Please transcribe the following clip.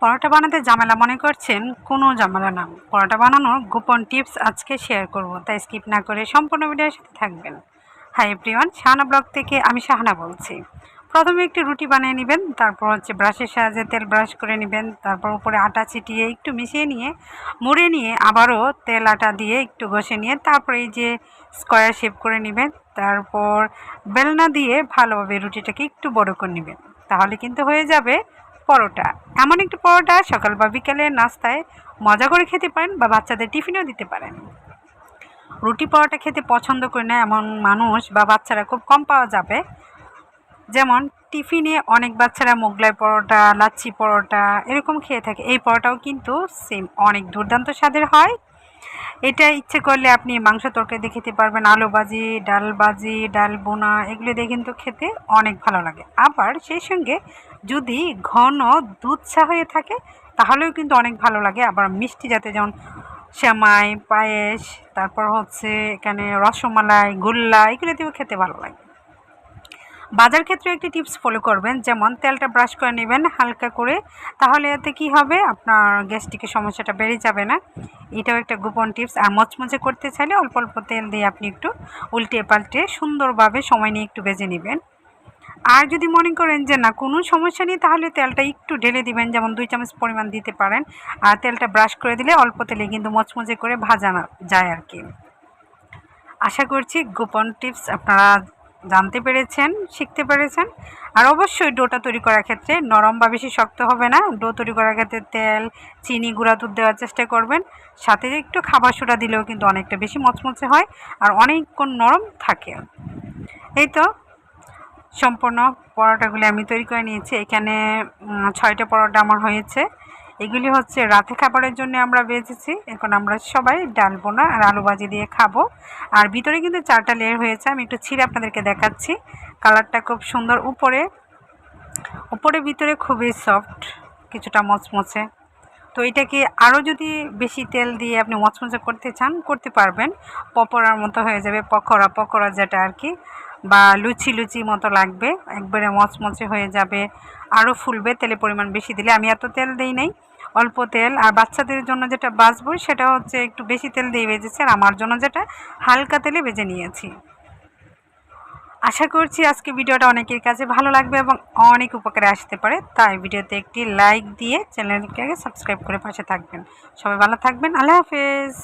পরোটা বানাতে ঝামেলা মনে করছেন? কোনো ঝামেলা না। পরোটা বানানোর গোপন টিপস আজকে শেয়ার করব, তাই স্কিপ না করে সম্পূর্ণ ভিডিওর সাথে থাকবেন। হাই এভরিওয়ান, শাহানা ব্লগ থেকে আমি শাহানা বলছি। প্রথমে একটি রুটি বানিয়ে নেবেন, তারপর হচ্ছে ব্রাশের সাহায্যে তেল ব্রাশ করে নেবেন, তারপর উপরে আটা ছিটিয়ে একটু মিশিয়ে নিয়ে, মুড়ে নিয়ে আবারও তেল আটা দিয়ে একটু ঘষে নিয়ে, তারপরে এই যে স্কোয়ার শেপ করে নেবেন, তারপর বেলনা দিয়ে ভালোভাবে রুটিটাকে একটু বড় করে নেবেন। তাহলে কিন্তু হয়ে যাবে পরোটা। এমন একটি পরোটা সকাল বা বিকেলে নাস্তায় মজা করে খেতে পারেন বা বাচ্চাদের টিফিনেও দিতে পারেন। রুটি পরোটা খেতে পছন্দ করে না এমন মানুষ বা বাচ্চারা খুব কম পাওয়া যাবে। যেমন, টিফিনে অনেক বাচ্চারা মোগলাই পরোটা, লাচ্ছি পরোটা এরকম খেয়ে থাকে। এই পরোটাও কিন্তু সেম অনেক দুর্দান্ত স্বাদের হয়। এটা ইচ্ছে করলে আপনি মাংস তরকারি দিয়ে খেতে পারবেন, আলু ভাজি, ডাল ভাজি, ডাল বোনা, এগুলো দিয়ে কিন্তু খেতে অনেক ভালো লাগে। আবার সেই সঙ্গে যদি ঘন দুধ চা হয়ে থাকে, তাহলেও কিন্তু অনেক ভালো লাগে। আবার মিষ্টি জাতীয় যেমন শ্যামাই, পায়েস, তারপর হচ্ছে এখানে রসমালাই, গোল্লা, এগুলো দিয়েও খেতে ভালো লাগে। বাজার ক্ষেত্রে একটি টিপস ফলো করবেন, যেমন তেলটা ব্রাশ করে নেবেন হালকা করে, তাহলে এতে কি হবে? আপনার গ্যাস্ট্রিকের সমস্যাটা বেড়ে যাবে না। এটাও একটা গোপন টিপস আর মচমচে করতে চাইলে অল্প অল্প তেল দিয়ে আপনি একটু উল্টে পাল্টে সুন্দরভাবে সময় নিয়ে একটু বেজে নেবেন। আর যদি মনে করেন যে, না, কোনো সমস্যা নেই, তাহলে তেলটা একটু ঢেলে দিবেন, যেমন দুই চামচ পরিমাণ দিতে পারেন। আর তেলটা ব্রাশ করে দিলে অল্প তেলে কিন্তু মচমচে করে ভাজা যায় আর কি আশা করছি গোপন টিপস আপনারা জানতে পেরেছেন, শিখতে পেরেছেন। আর অবশ্যই ডোটা তৈরি করার ক্ষেত্রে নরম বা বেশি শক্ত হবে না। ডো তৈরি করার ক্ষেত্রে তেল, চিনি, গুঁড়া দুধ দেওয়ার চেষ্টা করবেন। সাথে একটু খাবার সোডা দিলেও কিন্তু অনেকটা বেশি মচমচে হয় আর অনেকক্ষণ নরম থাকে। এই তো সম্পূর্ণ পরোটাগুলি আমি তৈরি করে নিয়েছি। এখানে ছয়টা পরোটা আমার হয়েছে। এগুলি হচ্ছে রাতে খাবারের জন্য আমরা বেজেছি এখন আমরা সবাই ডাল বোনা আর আলু ভাজি দিয়ে খাব। আর ভিতরে কিন্তু চারটা লেয়ার হয়েছে, আমি একটু ছিঁড়ে আপনাদেরকে দেখাচ্ছি। কালারটা খুব সুন্দর উপরে। উপরে ভিতরে খুবই সফট কিছুটা মচমচে। তো এটাকে আরও যদি বেশি তেল দিয়ে আপনি মচমচে করতে চান, করতে পারবেন। পকোড়ার মতো হয়ে যাবে, পকোড়া পকোড়া যেটা আর কি। বা লুচি লুচি মতো লাগবে, একবারে মচমচে হয়ে যাবে। আরও ফুলবে, তেলের পরিমাণ বেশি দিলে। আমি এত তেল দিই নাই। অল্প তেল। আর বাচ্চাদের জন্য যেটা বাঁচবই, সেটা হচ্ছে একটু বেশি তেল দিয়ে ভেজেছি আর আমার জন্য যেটা হালকা তেলে ভেজে নিয়েছি। আশা করছি আজকে ভিডিওটা অনেকের কাছে ভালো লাগবে এবং অনেক উপকারে আসতে পারে। তাই ভিডিওতে একটি লাইক দিয়ে চ্যানেলটাকে সাবস্ক্রাইব করে পাশে থাকবেন। সবাই ভালো থাকবেন। আল্লাহ হাফেজ।